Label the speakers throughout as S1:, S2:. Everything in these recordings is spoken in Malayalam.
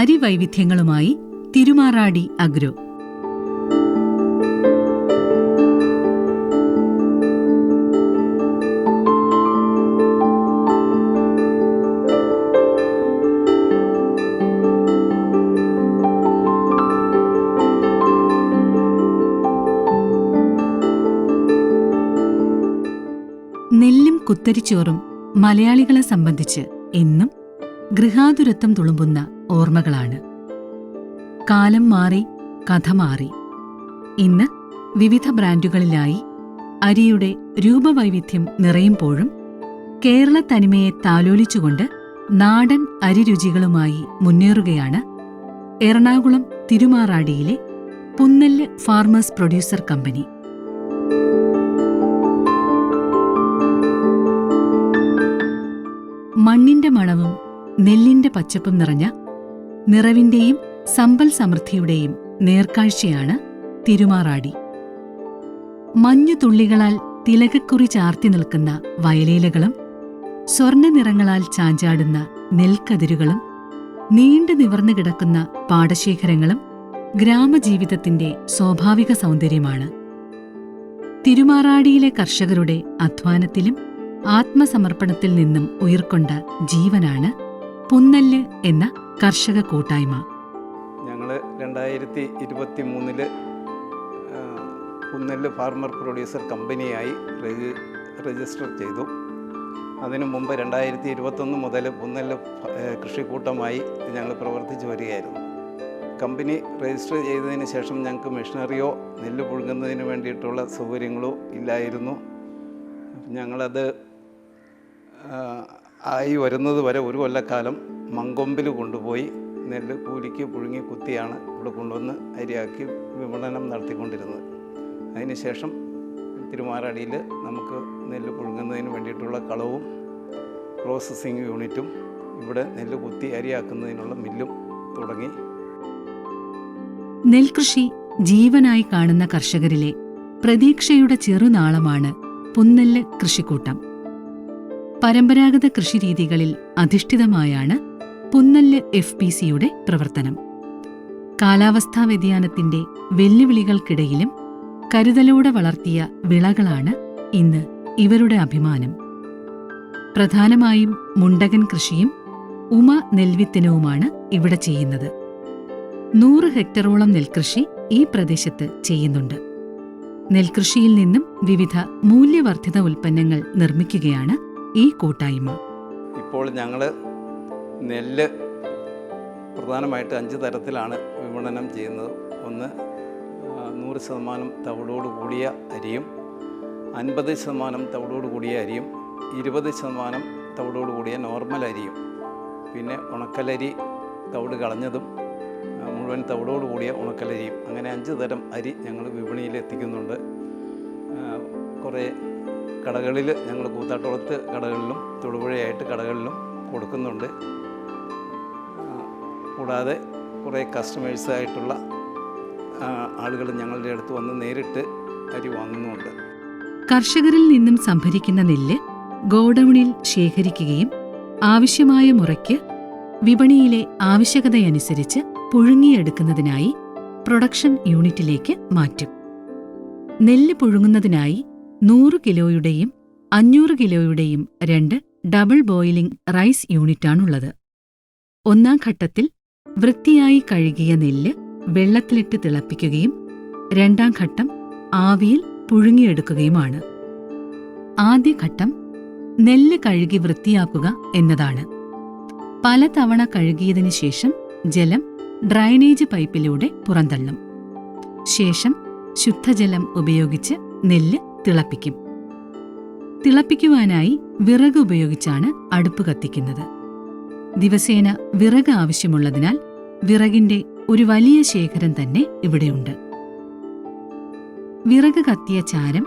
S1: അരിവൈവിധ്യങ്ങളുമായി തിരുമാറാടി അഗ്രോ. നെല്ലും കുത്തരിച്ചോറും മലയാളികളെ സംബന്ധിച്ച് എന്നും ഗൃഹാതുരത്വം തുളുമ്പുന്ന ഓർമ്മകളാണ്. കാലം മാറി കഥ മാറി. ഇന്ന് വിവിധ ബ്രാൻഡുകളിലായി അരിയുടെ രൂപവൈവിധ്യം നിറയുമ്പോഴും കേരള തനിമയെ താലോലിച്ചുകൊണ്ട് നാടൻ അരിരുചികളുമായി മുന്നേറുകയാണ് എറണാകുളം തിരുമാറാടിയിലെ പുന്നല്ല് ഫാർമേഴ്സ് പ്രൊഡ്യൂസർ കമ്പനി. മണ്ണിന്റെ മണവും നെല്ലിന്റെ പച്ചപ്പും നിറഞ്ഞ നിറവിന്റെയും സമ്പൽ സമൃദ്ധിയുടെയും നേർക്കാഴ്ചയാണ് തിരുമാറാടി. മഞ്ഞു തുള്ളികളാൽ തിലകക്കുറി ചാർത്തി നിൽക്കുന്ന വയലേലകളും സ്വർണ നിറങ്ങളാൽ ചാഞ്ചാടുന്ന നെൽക്കതിരുകളും നീണ്ടു നിവർന്നു കിടക്കുന്ന പാടശേഖരങ്ങളും ഗ്രാമജീവിതത്തിന്റെ സ്വാഭാവിക സൗന്ദര്യമാണ്. തിരുമാറാടിയിലെ കർഷകരുടെ അധ്വാനത്തിലും ആത്മസമർപ്പണത്തിൽ നിന്നും ഉയർക്കൊണ്ട ജീവനാണ് പുന്നല്ല് എന്ന കർഷക കൂട്ടായ്മ.
S2: ഞങ്ങൾ രണ്ടായിരത്തി ഇരുപത്തി മൂന്നിൽ കുന്നെല്ല് ഫാർമർ പ്രൊഡ്യൂസർ കമ്പനിയായി രജിസ്റ്റർ ചെയ്തു. അതിനു മുമ്പ് രണ്ടായിരത്തി ഇരുപത്തൊന്ന് മുതൽ ഏഹ് കൃഷിക്കൂട്ടമായി ഞങ്ങൾ പ്രവർത്തിച്ചു വരികയായിരുന്നു. കമ്പനി രജിസ്റ്റർ ചെയ്തതിന് ശേഷം ഞങ്ങൾക്ക് മെഷീനറിയോ നെല്ല് പുഴുങ്ങുന്നതിന് വേണ്ടിയിട്ടുള്ള സൗകര്യങ്ങളോ ഇല്ലായിരുന്നു. ഞങ്ങളത് ആയി വരുന്നത് വരെ ഒരു കൊല്ലക്കാലം മങ്കൊമ്പിൽ കൊണ്ടുപോയി നെല്ല് കൂലിക്ക് പുഴുങ്ങി കുത്തിയാണ് ഇവിടെ കൊണ്ടുവന്ന് അരിയാക്കി വിപണനം നടത്തിക്കൊണ്ടിരുന്നത്. അതിനുശേഷം തിരുമാറാടിയിൽ നമുക്ക് നെല്ല് പുഴുങ്ങുന്നതിന് വേണ്ടിയിട്ടുള്ള കളവും പ്രോസസ്സിങ് യൂണിറ്റും ഇവിടെ നെല്ല് കുത്തി അരിയാക്കുന്നതിനുള്ള മില്ലും തുടങ്ങി.
S1: നെൽകൃഷി ജീവനായി കാണുന്ന കർഷകരിലെ പ്രതീക്ഷയുടെ ചെറുനാളമാണ് പുന്നെല്ല് കൃഷിക്കൂട്ടം. പരമ്പരാഗത കൃഷിരീതികളിൽ അധിഷ്ഠിതമായാണ് പുന്നല്ല് എഫ് പി സിയുടെ പ്രവർത്തനം. കാലാവസ്ഥാ വ്യതിയാനത്തിന്റെ വെല്ലുവിളികൾക്കിടയിലും കരുതലോടെ വളർത്തിയ വിളകളാണ് ഇന്ന് ഇവരുടെ അഭിമാനം. പ്രധാനമായും മുണ്ടകൻ കൃഷിയും ഉമ നെൽവിത്തനവുമാണ് ഇവിടെ ചെയ്യുന്നത്. നൂറ് ഹെക്ടറോളം നെൽകൃഷി ഈ പ്രദേശത്ത് ചെയ്യുന്നുണ്ട്. നെൽകൃഷിയിൽ നിന്നും വിവിധ മൂല്യവർദ്ധിത ഉൽപ്പന്നങ്ങൾ നിർമ്മിക്കുകയാണ് ഈ കൂട്ടായ്മ.
S2: ഇപ്പോൾ ഞങ്ങൾ നെല്ല് പ്രധാനമായിട്ട് അഞ്ച് തരത്തിലാണ് വിപണനം ചെയ്യുന്നത്. ഒന്ന് നൂറ് ശതമാനം തവിടോട് കൂടിയ അരിയും അൻപത് ശതമാനം തവിടോട് കൂടിയ അരിയും ഇരുപത് ശതമാനം തവിടോട് കൂടിയ നോർമൽ അരിയും. പിന്നെ ഉണക്കലരി തവിട് കളഞ്ഞതും മുഴുവൻ തവിടോട് കൂടിയ ഉണക്കലരിയും. അങ്ങനെ അഞ്ച് തരം അരി ഞങ്ങൾ വിപണിയിൽ എത്തിക്കുന്നുണ്ട്. കുറേ കടകളിൽ ഞങ്ങൾ കൂത്താട്ടുളത്ത് കടകളിലും തൊടുപുഴയായിട്ട് കടകളിലും കൊടുക്കുന്നുണ്ട്. കൂടാതെ കുറേ കസ്റ്റമേഴ്സായിട്ടുള്ള ആളുകൾ ഞങ്ങളുടെ അടുത്ത് വന്ന് നേരിട്ട് അരി വാങ്ങുന്നുണ്ട്.
S1: കർഷകരിൽ നിന്നും സംഭരിക്കുന്ന നെല്ല് ഗോഡൌണിൽ ശേഖരിക്കുകയും ആവശ്യമായ മുറയ്ക്ക് വിപണിയിലെ ആവശ്യകതയനുസരിച്ച് പുഴുങ്ങിയെടുക്കുന്നതിനായി പ്രൊഡക്ഷൻ യൂണിറ്റിലേക്ക് മാറ്റും. നെല്ല് പുഴുങ്ങുന്നതിനായി നൂറ് കിലോയുടെയും അഞ്ഞൂറ് കിലോയുടെയും രണ്ട് ഡബിൾ ബോയിലിംഗ് റൈസ് യൂണിറ്റാണുള്ളത്. ഒന്നാം ഘട്ടത്തിൽ വൃത്തിയായി കഴുകിയ നെല്ല് വെള്ളത്തിലിട്ട് തിളപ്പിക്കുകയും രണ്ടാം ഘട്ടം ആവിയിൽ പുഴുങ്ങിയെടുക്കുകയുമാണ്. ആദ്യഘട്ടം നെല്ല് കഴുകി വൃത്തിയാക്കുക എന്നതാണ്. പലതവണ കഴുകിയതിനു ശേഷം ജലം ഡ്രൈനേജ് പൈപ്പിലൂടെ പുറന്തള്ളും. ശേഷം ശുദ്ധജലം ഉപയോഗിച്ച് നെല്ല് തിളപ്പിക്കും. തിളപ്പിക്കുവാനായി വിറക് ഉപയോഗിച്ചാണ് അടുപ്പ് കത്തിക്കുന്നത്. ദിവസേന വിറക് ആവശ്യമുള്ളതിനാൽ വിറകിന്റെ ഒരു വലിയ ശേഖരം തന്നെ ഇവിടെയുണ്ട്. വിറക് കത്തിയ ചാരം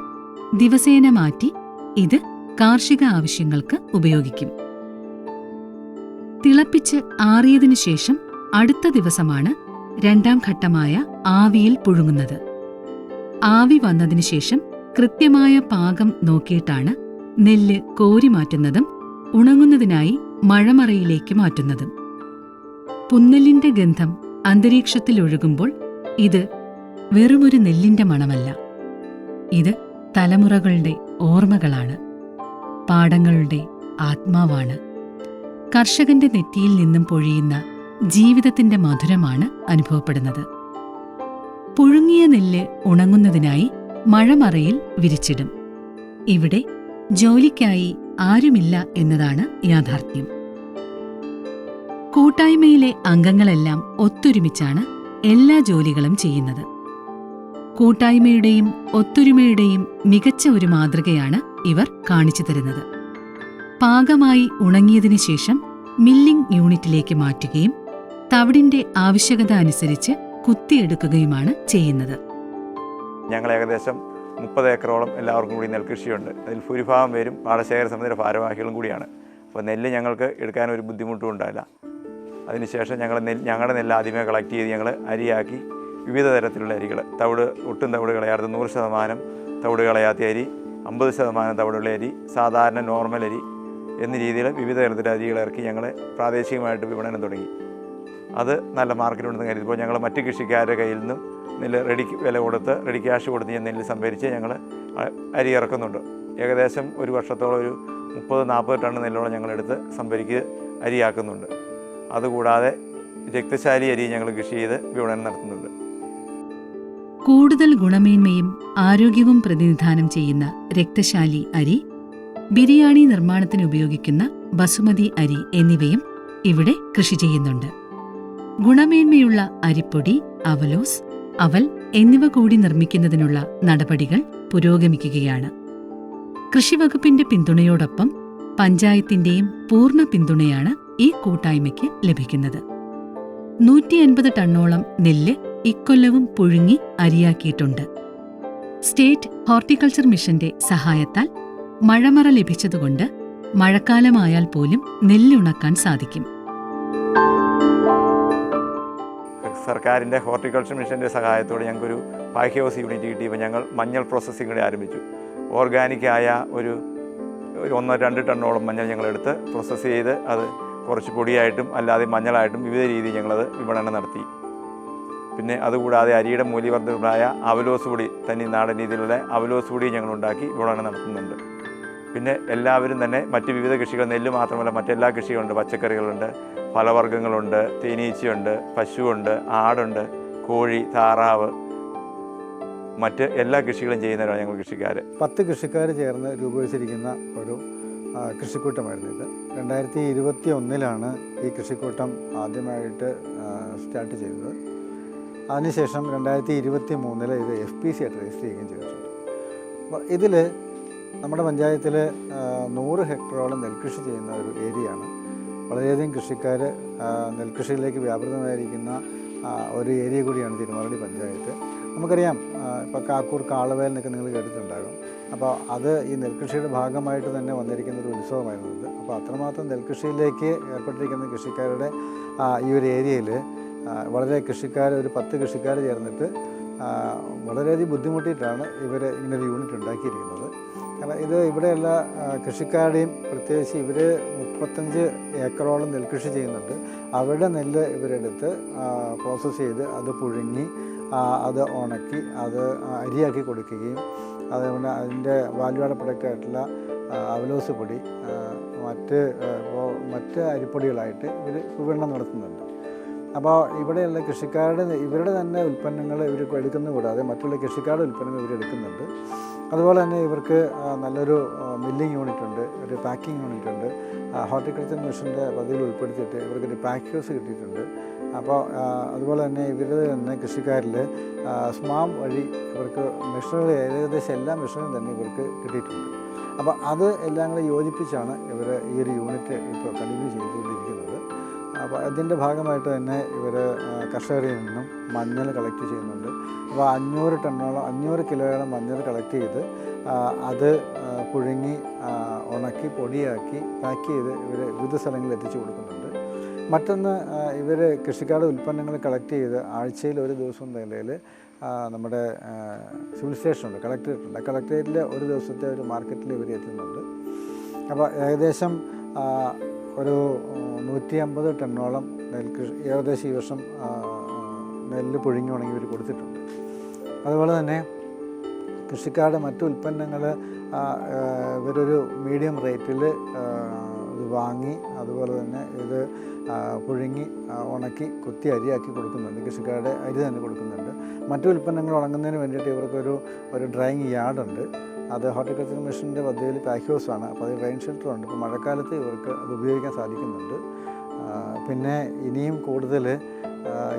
S1: ദിവസേന മാറ്റി ഇത് കാർഷിക ആവശ്യങ്ങൾക്ക് ഉപയോഗിക്കും. തിളപ്പിച്ച് ആറിയതിനു ശേഷം അടുത്ത ദിവസമാണ് രണ്ടാം ഘട്ടമായ ആവിയിൽ പുഴുങ്ങുന്നത്. ആവി വന്നതിനു ശേഷം കൃത്യമായ പാകം നോക്കിയിട്ടാണ് നെല്ല് കോരി മാറ്റുന്നതും ഉണങ്ങുന്നതിനായി മഴമറയിലേക്ക് മാറ്റുന്നത്. പുന്നലിന്റെ ഗന്ധം അന്തരീക്ഷത്തിൽ ഒഴുകുമ്പോൾ ഇത് വെറുമൊരു നെല്ലിന്റെ മണമല്ല. ഇത് തലമുറകളുടെ ഓർമ്മകളാണ്. പാടങ്ങളുടെ ആത്മാവാണ്. കർഷകന്റെ നെറ്റിയിൽ നിന്നും പൊഴിയുന്ന ജീവിതത്തിന്റെ മധുരമാണ് അനുഭവപ്പെടുന്നത്. പുഴുങ്ങിയ നെല്ല് ഉണങ്ങുന്നതിനായി മഴമറയിൽ വിരിച്ചിടും. ഇവിടെ ജോലിക്കായി ആരുമില്ല എന്നതാണ് യാഥാർത്ഥ്യം. കൂട്ടായ്മയിലെ അംഗങ്ങളെല്ലാം ഒത്തൊരുമിച്ചാണ് എല്ലാ ജോലികളും ചെയ്യുന്നത്. കൂട്ടായ്മയുടെയും ഒത്തൊരുമയുടെയും മികച്ച ഒരു മാതൃകയാണ് ഇവർ കാണിച്ചു തരുന്നത്. പാകമായി ഉണങ്ങിയതിനു ശേഷം മില്ലിംഗ് യൂണിറ്റിലേക്ക് മാറ്റുകയും തവിടിന്റെ ആവശ്യകത അനുസരിച്ച് കുത്തിയെടുക്കുകയുമാണ് ചെയ്യുന്നത്.
S3: ഞങ്ങൾ ഏകദേശം മുപ്പത് ഏക്കറോളം എല്ലാവർക്കും കൂടി നെൽകൃഷിയുണ്ട് അതിൽ ഭൂരിഭാഗം പേരും പാടശേഖര സമിതിയുടെ ഭാരവാഹികളും കൂടിയാണ്. അപ്പോൾ നെല്ല് ഞങ്ങൾക്ക് എടുക്കാൻ ഒരു ബുദ്ധിമുട്ടും ഉണ്ടായില്ല അതിനുശേഷം ഞങ്ങൾ നെല്ല് ഞങ്ങളുടെ നെല്ല് ആദ്യമേ കളക്ട് ചെയ്ത് ഞങ്ങൾ അരിയാക്കി വിവിധ തരത്തിലുള്ള അരികൾ തവിട് ഒട്ടും തവിട് കളയാത്ത നൂറ് ശതമാനം തവിട് കളയാത്ത അരി അമ്പത് ശതമാനം തവിടുള്ള അരി സാധാരണ നോർമൽ അരി എന്ന രീതിയിൽ വിവിധ തരത്തിലുള്ള അരികൾ ഇറക്കി ഞങ്ങൾ പ്രാദേശികമായിട്ട് വിപണനം തുടങ്ങി. അത് നല്ല മാർക്കറ്റുണ്ടെന്ന് കരുതിപ്പോൾ ഞങ്ങൾ മറ്റ് കൃഷിക്കാരുടെ കയ്യിൽ നിന്നും നെല്ല് റെഡി വില കൊടുത്ത് റെഡി ക്യാഷ് കൊടുത്ത് ഞാൻ നെല്ല് സംഭരിച്ച് ഞങ്ങൾ അരി ഇറക്കുന്നുണ്ട്. ഏകദേശം ഒരു വർഷത്തോളം ഒരു മുപ്പത് നാൽപ്പത് ടൺ നെല്ലോളം ഞങ്ങളെടുത്ത് സംഭരിക്ക് അരിയാക്കുന്നുണ്ട്. അതുകൂടാതെ രക്തശാലി അരി ഞങ്ങൾ കൃഷി ചെയ്ത് വിപണനം നടത്തുന്നുണ്ട്.
S1: കൂടുതൽ ഗുണമേന്മയും ആരോഗ്യവും പ്രതിനിധാനം ചെയ്യുന്ന രക്തശാലി അരി ബിരിയാണി നിർമ്മാണത്തിന് ഉപയോഗിക്കുന്ന ബസുമതി അരി എന്നിവയും ഇവിടെ കൃഷി ചെയ്യുന്നുണ്ട്. ഗുണമേന്മയുള്ള അരിപ്പൊടി അവലോസ് അവൽ എന്നിവ കൂടി നിർമ്മിക്കുന്നതിനുള്ള നടപടികൾ പുരോഗമിക്കുകയാണ്. കൃഷിവകുപ്പിന്റെ പിന്തുണയോടൊപ്പം പഞ്ചായത്തിന്റെയും പൂർണ പിന്തുണയാണ് ഈ കൂട്ടായ്മയ്ക്ക് ലഭിക്കുന്നത്. നൂറ്റി എൺപത് ടണ്ണോളം നെല്ല് ഇക്കൊല്ലവും പുഴുങ്ങി അരിയാക്കിയിട്ടുണ്ട്. സ്റ്റേറ്റ് ഹോർട്ടിക്കൾച്ചർ മിഷന്റെ സഹായത്താൽ മഴമറ ലഭിച്ചതുകൊണ്ട് മഴക്കാലമായാൽ പോലും നെല്ലുണക്കാൻ സാധിക്കും.
S3: സർക്കാരിന്റെ ഹോർട്ടിക്കൾച്ചർ മിഷന്റെ സഹായത്തോടെ ഞങ്ങൾക്കൊരു ഹൗസ് യൂണിറ്റ് കിട്ടിയപ്പോൾ ഞങ്ങൾ മഞ്ഞൾ പ്രോസസ്സിംഗ് കൂടി ആരംഭിച്ചു. ഓർഗാനിക്കായ ഒരു ഒന്നോ രണ്ട് ടണ്ണോളം മഞ്ഞൾ ഞങ്ങളെടുത്ത് പ്രോസസ്സ് ചെയ്ത് അത് കുറച്ച് പൊടിയായിട്ടും അല്ലാതെ മഞ്ഞളായിട്ടും വിവിധ രീതിയിൽ ഞങ്ങളത് വിപണനം നടത്തി. പിന്നെ അതുകൂടാതെ അരിയുടെ മൂല്യവർദ്ധനമായ അവലോസ് പൊടി തനി നാടൻ രീതിയിലുള്ള അവലോസ് പൊടി ഞങ്ങൾ ഉണ്ടാക്കി വിപണനം നടത്തുന്നുണ്ട്. പിന്നെ എല്ലാവരും തന്നെ മറ്റ് വിവിധ കൃഷികൾ നെല്ല് മാത്രമല്ല മറ്റെല്ലാ കൃഷികളുണ്ട്. പച്ചക്കറികളുണ്ട് ഫലവർഗങ്ങളുണ്ട് തേനീച്ചയുണ്ട് പശുവുണ്ട് ആടുണ്ട് കോഴി താറാവ് മറ്റ് എല്ലാ കൃഷികളും ചെയ്യുന്നവരാണ് ഞങ്ങൾ കൃഷിക്കാർ
S4: പത്ത് കൃഷിക്കാർ ചേർന്ന് രൂപീകരിച്ചിരിക്കുന്ന ഒരു കൃഷിക്കൂട്ടമായിരുന്നു ഇത്. രണ്ടായിരത്തി ഇരുപത്തി ഒന്നിലാണ് ഈ കൃഷിക്കൂട്ടം ആദ്യമായിട്ട് സ്റ്റാർട്ട് ചെയ്തത്. അതിനുശേഷം രണ്ടായിരത്തി ഇരുപത്തി മൂന്നിൽ ഇത് എഫ് പി സി ആയിട്ട് രജിസ്റ്റർ ചെയ്യുകയും ചെയ്തിട്ടുണ്ട്. അപ്പോൾ ഇതിൽ നമ്മുടെ പഞ്ചായത്തിൽ നൂറ് ഹെക്ടറോളം നെൽകൃഷി ചെയ്യുന്ന ഒരു ഏരിയയാണ്. വളരെയധികം കൃഷിക്കാർ നെൽകൃഷിയിലേക്ക് വ്യാപൃതമായിരിക്കുന്ന ഒരു ഏരിയ കൂടിയാണ് തിരുമറലി പഞ്ചായത്ത്. നമുക്കറിയാം ഇപ്പോൾ കാക്കൂർ കാളവേൽ എന്നൊക്കെ നിങ്ങൾ കേട്ടിട്ടുണ്ടാകും. അപ്പോൾ അത് ഈ നെൽകൃഷിയുടെ ഭാഗമായിട്ട് തന്നെ വന്നിരിക്കുന്ന ഒരു ഉത്സവമായിരുന്നു ഇത്. അപ്പോൾ അത്രമാത്രം നെൽകൃഷിയിലേക്ക് ഏർപ്പെട്ടിരിക്കുന്ന കൃഷിക്കാരുടെ ഈ ഒരു ഏരിയയിൽ വളരെ കൃഷിക്കാർ ഒരു പത്ത് കൃഷിക്കാർ ചേർന്നിട്ട് വളരെയധികം ബുദ്ധിമുട്ടിയിട്ടാണ് ഇവർ ഇങ്ങനൊരു യൂണിറ്റ് ഉണ്ടാക്കിയിരിക്കുന്നത്. കാരണം ഇത് ഇവിടെയുള്ള കൃഷിക്കാരുടെയും പ്രത്യേകിച്ച് ഇവർ മുപ്പത്തഞ്ച് ഏക്കറോളം നെൽകൃഷി ചെയ്യുന്നുണ്ട്. അവരുടെ നെല്ല് ഇവരെടുത്ത് പ്രോസസ്സ് ചെയ്ത് അത് പുഴുങ്ങി അത് ഉണക്കി അത് അരിയാക്കി കൊടുക്കുകയും അതുപോലെ അതിന്റെ വാല്യൂഡ് പ്രൊഡക്റ്റ് ആയിട്ടുള്ള അവലോസ് പൊടി മറ്റ് ഇപ്പോൾ മറ്റ് അരിപ്പൊടികളായിട്ട് ഇവർ വിപണനം നടത്തുന്നുണ്ട്. അപ്പോൾ ഇവിടെയുള്ള കൃഷിക്കാരുടെ ഇവരുടെ തന്നെ ഉൽപ്പന്നങ്ങൾ ഇവർ എടുക്കുന്ന കൂടാതെ മറ്റുള്ള കൃഷിക്കാരുടെ ഉൽപ്പന്നങ്ങൾ ഇവർ എടുക്കുന്നുണ്ട്. അതുപോലെ തന്നെ ഇവർക്ക് നല്ലൊരു മില്ലിംഗ് യൂണിറ്റ് ഉണ്ട് ഒരു പാക്കിംഗ് യൂണിറ്റ് ഉണ്ട്. ഹോർട്ടിക്കൾച്ചർ മിഷന്റെ പദ്ധതിയിൽ ഉൾപ്പെടുത്തിയിട്ട് ഇവർക്കൊരു പാക്കേഴ്സ് കിട്ടിയിട്ടുണ്ട്. അപ്പോൾ അതുപോലെ തന്നെ ഇവർ തന്നെ കൃഷിക്കാരിൽ സ്മാം വഴി ഇവർക്ക് മെഷീനുകൾ ഏകദേശം എല്ലാ മെഷീനും തന്നെ ഇവർക്ക് കിട്ടിയിട്ടുണ്ട്. അപ്പോൾ അത് എല്ലാം കൂടെ യോജിപ്പിച്ചാണ് ഇവർ ഈ ഒരു യൂണിറ്റ് ഇപ്പോൾ കണ്ടിന്യൂ ചെയ്തുകൊണ്ടിരിക്കുന്നത്. അപ്പോൾ അതിന്റെ ഭാഗമായിട്ട് തന്നെ ഇവർ കർഷകരിൽ നിന്നും മഞ്ഞൾ കളക്ട് ചെയ്യുന്നുണ്ട്. അപ്പോൾ അഞ്ഞൂറ് ടണ്ണോളം അഞ്ഞൂറ് കിലോയോളം മഞ്ഞൾ കളക്ട് ചെയ്ത് അത് പുഴുങ്ങി ഉണക്കി പൊടിയാക്കി പാക്ക് ചെയ്ത് ഇവർ വിവിധ സ്ഥലങ്ങളിൽ എത്തിച്ചു കൊടുക്കുന്നുണ്ട്. മറ്റൊന്ന് ഇവർ കൃഷിക്കാരുടെ ഉൽപ്പന്നങ്ങൾ കളക്ട് ചെയ്ത് ആഴ്ചയിൽ ഒരു ദിവസം നിലയിൽ നമ്മുടെ സിവിൽ സ്റ്റേഷനുണ്ട് കളക്ടറേറ്റ് ഉണ്ട് കളക്ടറേറ്റിൽ ഒരു ദിവസത്തെ ഒരു മാർക്കറ്റിൽ ഇവർ എത്തുന്നുണ്ട്. അപ്പോൾ ഏകദേശം ഒരു നൂറ്റി അമ്പത് ടണ്ണോളം നെൽകൃഷി ഏകദേശം ഈ വർഷം നെല്ല് പൊഴിഞ്ഞു ഉണങ്ങി ഇവർ കൊടുത്തിട്ടുണ്ട്. അതുപോലെ തന്നെ കൃഷിക്കാരുടെ മറ്റു ഉൽപ്പന്നങ്ങൾ ഇവരൊരു മീഡിയം റേറ്റിൽ ഇത് വാങ്ങി അതുപോലെ തന്നെ ഇത് പുഴുങ്ങി ഉണക്കി കുത്തി അരിയാക്കി കൊടുക്കുന്നുണ്ട്. കൃഷിക്കാരുടെ അരി തന്നെ കൊടുക്കുന്നുണ്ട്. മറ്റു ഉൽപ്പന്നങ്ങൾ ഉണങ്ങുന്നതിന് വേണ്ടിയിട്ട് ഇവർക്കൊരു ഒരു ഡ്രൈയിങ് യാർഡുണ്ട്. അത് ഹോർട്ടിക്കൾച്ചർ മിഷന്റെ പദ്ധതിയിൽ പാക്ക് ഹൗസാണ് അപ്പോൾ അത് റെയിൻ ഷെൽട്ടറുണ്ട് ഇപ്പോൾ മഴക്കാലത്ത് ഇവർക്ക് അത് ഉപയോഗിക്കാൻ സാധിക്കുന്നുണ്ട്. പിന്നെ ഇനിയും കൂടുതൽ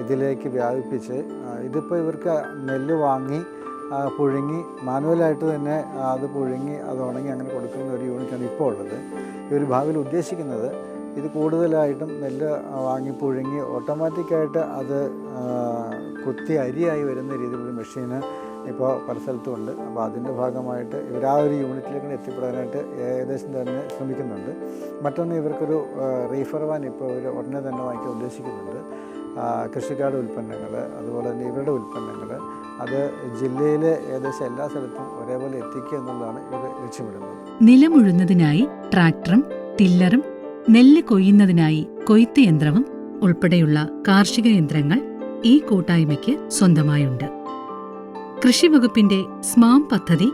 S4: ഇതിലേക്ക് വ്യാപിപ്പിച്ച് ഇതിപ്പോൾ ഇവർക്ക് നെല്ല് വാങ്ങി പുഴുങ്ങി മാനുവലായിട്ട് തന്നെ അത് പുഴുങ്ങി അത് ഉണങ്ങി അങ്ങനെ കൊടുക്കുന്ന ഒരു യൂണിറ്റാണ് ഇപ്പോൾ ഉള്ളത്. ഇവർ ഭാവിയിൽ ഉദ്ദേശിക്കുന്നത് ഇത് കൂടുതലായിട്ടും നെല്ല് വാങ്ങി പുഴുങ്ങി ഓട്ടോമാറ്റിക്കായിട്ട് അത് കുത്തി അരിയായി വരുന്ന രീതിയിലുള്ള മെഷീന് ഇപ്പോൾ പല സ്ഥലത്തും ഉണ്ട് അപ്പോൾ അതിന്റെ ഭാഗമായിട്ട് ഇവർ ആ ഒരു യൂണിറ്റിലേക്ക് എത്തിപ്പെടാനായിട്ട് ഏകദേശം തന്നെ ശ്രമിക്കുന്നുണ്ട്. മറ്റൊന്ന് ഇവർക്കൊരു റീഫർ വാൻ ഇപ്പോൾ ഇവർ ഉടനെ തന്നെ വാങ്ങിക്കാൻ ഉദ്ദേശിക്കുന്നുണ്ട്. കൃഷിക്കാരുടെ ഉൽപ്പന്നങ്ങൾ അതുപോലെ തന്നെ ഇവരുടെ ഉൽപ്പന്നങ്ങൾ അത് ജില്ലയിലെ ഏകദേശം എല്ലാ സ്ഥലത്തും ഒരേപോലെ എത്തിക്കുക എന്നുള്ളതാണ് ഇവർ ലക്ഷ്യമിടുന്നത്.
S1: നിലമുഴുന്നതിനായി ട്രാക്ടറും ടില്ലറും നെല്ല് കൊയ്യുന്നതിനായി കൊയ്ത്ത് യന്ത്രവും ഉൾപ്പെടെയുള്ള കാർഷിക യന്ത്രങ്ങൾ ഈ കൂട്ടായ്മയ്ക്ക് സ്വന്തമായുണ്ട്. കൃഷിവകുപ്പിന്റെ സ്മാം പദ്ധതി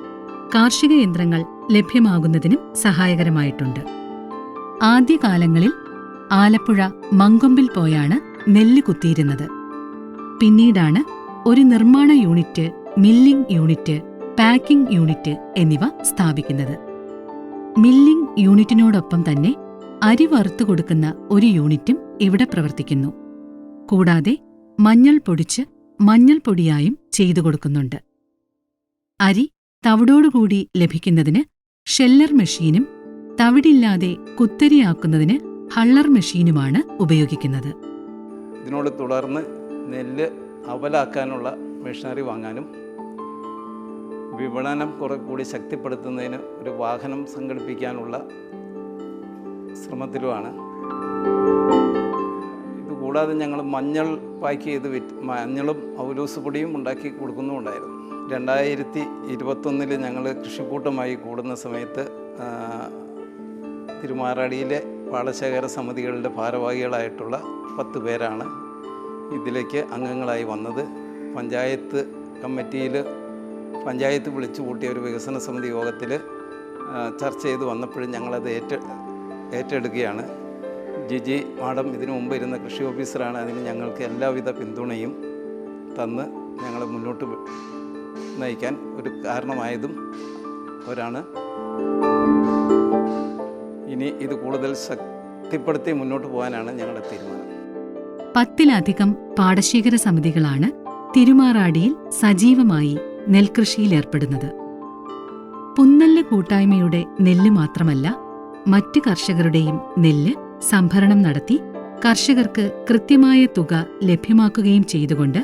S1: കാർഷിക യന്ത്രങ്ങൾ ലഭ്യമാകുന്നതിനും സഹായകരമായിട്ടുണ്ട്. ആദ്യകാലങ്ങളിൽ ആലപ്പുഴ മങ്കൊമ്പിൽ പോയാണ് നെല്ല് കുത്തിയിരുന്നത്. പിന്നീടാണ് ഒരു നിർമ്മാണ unit milling unit packing unit എന്നിവ സ്ഥാപിക്കുന്നത്. മില്ലിംഗ് യൂണിറ്റിനോടൊപ്പം തന്നെ അരി വറുത്തു കൊടുക്കുന്ന ഒരു യൂണിറ്റും ഇവിടെ പ്രവർത്തിക്കുന്നു. കൂടാതെ മഞ്ഞൾ പൊടിച്ച് മഞ്ഞൾ പൊടിയായും ചെയ്തു കൊടുക്കുന്നുണ്ട്. അരി തവിടോടുകൂടി ലഭിക്കുന്നതിന് ഷെല്ലർ മെഷീനും തവിടില്ലാതെ കുത്തരിയാക്കുന്നതിന് ഹള്ളർ മെഷീനുമാണ് ഉപയോഗിക്കുന്നത്.
S2: ഇതിനോട് തുടർന്ന് നെല്ല് അവലാക്കാനുള്ള മെഷീനറി വാങ്ങാനും വിപണനം കുറെ കൂടി ശക്തിപ്പെടുത്തുന്നതിന് ഒരു വാഹനം സംഘടിപ്പിക്കാനുള്ള ശ്രമത്തിലുമാണ് ഇതുകൂടാതെ ഞങ്ങൾ മഞ്ഞൾ പാക്ക് ചെയ്ത് വിറ്റ് മഞ്ഞളും ഔലൂസ് പൊടിയും ഉണ്ടാക്കി കൊടുക്കുന്നുമുണ്ടായിരുന്നു. രണ്ടായിരത്തി ഇരുപത്തൊന്നിൽ ഞങ്ങൾ കൃഷിക്കൂട്ടമായി കൂടുന്ന സമയത്ത് തിരുമാറാടിയിലെ പാടശേഖര സമിതികളുടെ ഭാരവാഹികളായിട്ടുള്ള പത്ത് പേരാണ് ഇതിലേക്ക് അംഗങ്ങളായി വന്നത്. പഞ്ചായത്ത് കമ്മിറ്റിയിൽ പഞ്ചായത്ത് വിളിച്ചു കൂട്ടിയ ഒരു വികസന സമിതി യോഗത്തിൽ ചർച്ച ചെയ്ത് വന്നപ്പോഴും ഞങ്ങളത് ഏറ്റ ഏറ്റെടുക്കുകയാണ്. ജിജി മാഡം ഇതിനു മുമ്പ് ഇരുന്ന കൃഷി ഓഫീസറാണ്. അതിന് ഞങ്ങൾക്ക് എല്ലാവിധ പിന്തുണയും തന്ന് ഞങ്ങളെ മുന്നോട്ട് നയിക്കാൻ ഒരു കാരണമായതും അവരാണ് ഇനി ഇത് കൂടുതൽ ശക്തിപ്പെടുത്തി മുന്നോട്ട് പോകാനാണ് ഞങ്ങളുടെ തീരുമാനം.
S1: പത്തിലധികം പാടശേഖര സമിതികളാണ് തിരുമാറാടിയിൽ സജീവമായി നെൽകൃഷിയിലേർപ്പെടുന്നത് പുന്നല്ല് കൂട്ടായ്മയുടെ നെല്ല് മാത്രമല്ല മറ്റ് കർഷകരുടെയും നെല്ല് സംഭരണം നടത്തി കർഷകർക്ക് കൃത്യമായ തുക ലഭ്യമാക്കുകയും ചെയ്തുകൊണ്ട്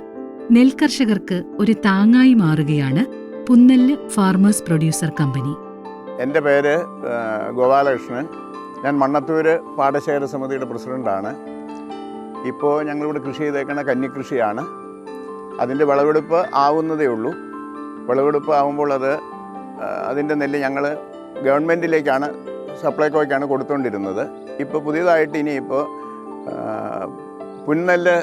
S1: നെൽകർഷകർക്ക് ഒരു താങ്ങായി മാറുകയാണ് പുന്നല്ല് ഫാർമേഴ്സ് പ്രൊഡ്യൂസർ കമ്പനി.
S5: എന്റെ പേര് ഗോപാലകൃഷ്ണൻ. ഞാൻ മണ്ണത്തൂര് പാടശേഖര സമിതിയുടെ പ്രസിഡന്റാണ് ഇപ്പോൾ ഞങ്ങളിവിടെ കൃഷി ചെയ്തേക്കുന്ന കന്നിക്കൃഷിയാണ് അതിന്റെ വിളവെടുപ്പ് ആവുന്നതേ ഉള്ളൂ. വിളവെടുപ്പ് ആവുമ്പോൾ അത് അതിന്റെ നെല്ല് ഞങ്ങൾ ഗവൺമെന്റിലേക്കാണ് സപ്ലൈകോയ്ക്കാണ് കൊടുത്തുകൊണ്ടിരുന്നത് ഇപ്പോൾ പുതിയതായിട്ട് ഇനിയിപ്പോൾ പുന്നല്ല്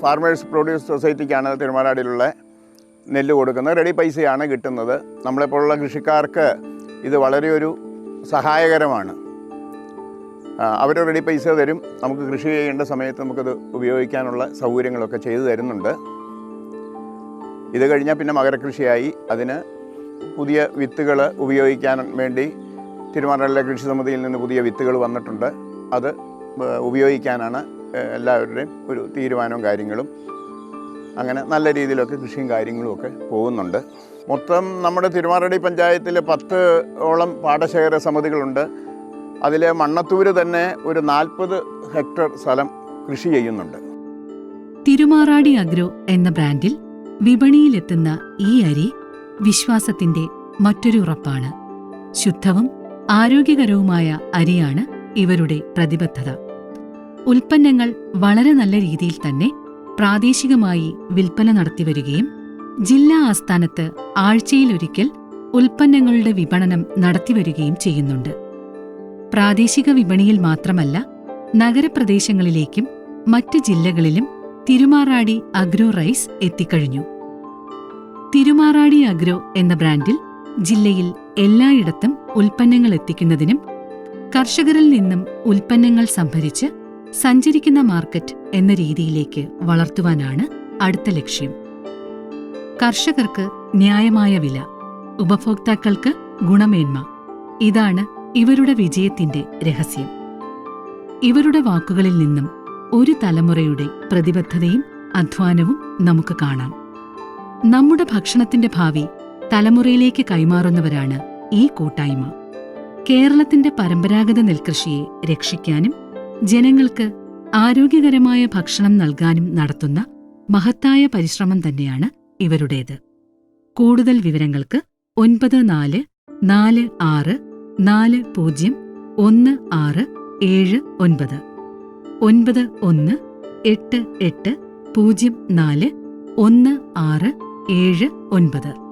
S5: ഫാർമേഴ്സ് പ്രൊഡ്യൂസ് സൊസൈറ്റിക്കാണ് തിരുമാനാടിയിലുള്ള നെല്ല് കൊടുക്കുന്നത്. റെഡി പൈസയാണ് കിട്ടുന്നത്. നമ്മളെപ്പോലുള്ള കൃഷിക്കാർക്ക് ഇത് വളരെ ഒരു സഹായകരമാണ് അവർ റെഡി പൈസ തരും. നമുക്ക് കൃഷി ചെയ്യേണ്ട സമയത്ത് നമുക്കത് ഉപയോഗിക്കാനുള്ള സൗകര്യങ്ങളൊക്കെ ചെയ്തു തരുന്നുണ്ട്. ഇത് കഴിഞ്ഞാൽ പിന്നെ മകരകൃഷിയായി. അതിന് പുതിയ വിത്തുകൾ ഉപയോഗിക്കാൻ വേണ്ടി തിരുമാനയിലെ കൃഷി സമിതിയിൽ നിന്ന് പുതിയ വിത്തുകൾ വന്നിട്ടുണ്ട്. അത് ഉപയോഗിക്കാനാണ് എല്ലാവരുടെയും ഒരു തീരുമാനവും കാര്യങ്ങളും. അങ്ങനെ നല്ല രീതിയിലൊക്കെ കൃഷിയും കാര്യങ്ങളും ഒക്കെ പോകുന്നുണ്ട്. മൊത്തം നമ്മുടെ തിരുമാറടി പഞ്ചായത്തിൽ പത്ത് ഓളം പാടശേഖര സമിതികളുണ്ട്. അതിൽ മണ്ണത്തൂര് തന്നെ ഒരു നാൽപ്പത് ഹെക്ടർ സ്ഥലം കൃഷി ചെയ്യുന്നുണ്ട്.
S1: തിരുമാറാടി അഗ്രോ എന്ന ബ്രാൻഡിൽ വിപണിയിലെത്തുന്ന ഈ അരി വിശ്വാസത്തിന്റെ മറ്റൊരു ഉറപ്പാണ് ശുദ്ധവും ആരോഗ്യകരവുമായ അരിയാണ് ഇവരുടെ പ്രതിബദ്ധത. ഉൽപ്പന്നങ്ങൾ വളരെ നല്ല രീതിയിൽ തന്നെ പ്രാദേശികമായി വിൽപ്പന നടത്തിവരികയും ജില്ലാ ആസ്ഥാനത്ത് ആഴ്ചയിലൊരിക്കൽ ഉൽപ്പന്നങ്ങളുടെ വിപണനം നടത്തിവരികയും ചെയ്യുന്നുണ്ട്. പ്രാദേശിക വിപണിയിൽ മാത്രമല്ല നഗരപ്രദേശങ്ങളിലേക്കും മറ്റ് ജില്ലകളിലും തിരുമാറാടി അഗ്രോ റൈസ് എത്തിക്കഴിഞ്ഞു. തിരുമാറാടി അഗ്രോ എന്ന ബ്രാൻഡിൽ ജില്ലയിൽ എല്ലായിടത്തും ഉൽപ്പന്നങ്ങൾ എത്തിക്കുന്നതിനും കർഷകരിൽ നിന്നും ഉൽപ്പന്നങ്ങൾ സംഭരിച്ച് സഞ്ചരിക്കുന്ന മാർക്കറ്റ് എന്ന രീതിയിലേക്ക് വളർത്തുവാനാണ് അടുത്ത ലക്ഷ്യം. കർഷകർക്ക് ന്യായമായ വില ഉപഭോക്താക്കൾക്ക് ഗുണമേന്മ ഇതാണ് ഇവരുടെ വിജയത്തിന്റെ രഹസ്യം. ഇവരുടെ വാക്കുകളിൽ നിന്നും ഒരു തലമുറയുടെ പ്രതിബദ്ധതയും അധ്വാനവും നമുക്ക് കാണാം. നമ്മുടെ ഭക്ഷണത്തിന്റെ ഭാവി തലമുറയിലേക്ക് കൈമാറുന്നവരാണ് ഈ കൂട്ടായ്മ. കേരളത്തിന്റെ പരമ്പരാഗത നെൽകൃഷിയെ രക്ഷിക്കാനും ജനങ്ങൾക്ക് ആരോഗ്യകരമായ ഭക്ഷണം നൽകാനും നടത്തുന്ന മഹത്തായ പരിശ്രമം തന്നെയാണ് ഇവരുടേത്. കൂടുതൽ വിവരങ്ങൾക്ക് ഒൻപത് നാല് നാല് ആറ് നാല് പൂജ്യം ഒന്ന് ആറ് ഏഴ് ഒൻപത്. ഒൻപത് ഒന്ന് എട്ട് എട്ട് പൂജ്യം നാല് ഒന്ന് ആറ് ഏഴ് ഒൻപത്.